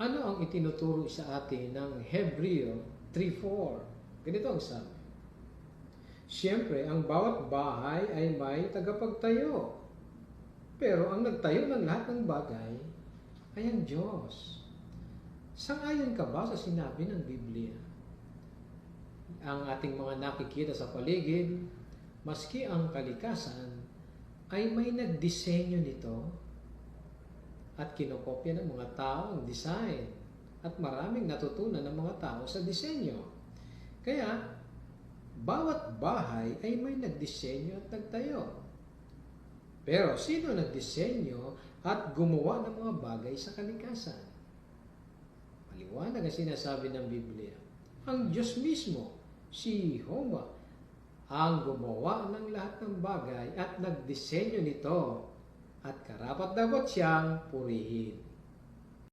Ano ang itinuturo sa atin ng Hebreo 3.4? Ganito ang sabi. Siyempre, ang bawat bahay ay may tagapagtayo. Pero ang nagtayo ng lahat ng bagay ay ang Diyos. Sangayon ka ba sa sinabi ng Biblia? Ang ating mga nakikita sa paligid, maski ang kalikasan, ay may nagdisenyo nito at kinokopya ng mga tao ang design at maraming natutunan ng mga tao sa disenyo. Kaya, bawat bahay ay may nagdisenyo at nagtayo. Pero sino nagdisenyo at gumawa ng mga bagay sa kalikasan? Maliwanag ang sinasabi ng Biblia. Ang Diyos mismo, si Jehovah, ang gumawa ng lahat ng bagay at nagdisenyo nito at karapat dapat siyang purihin.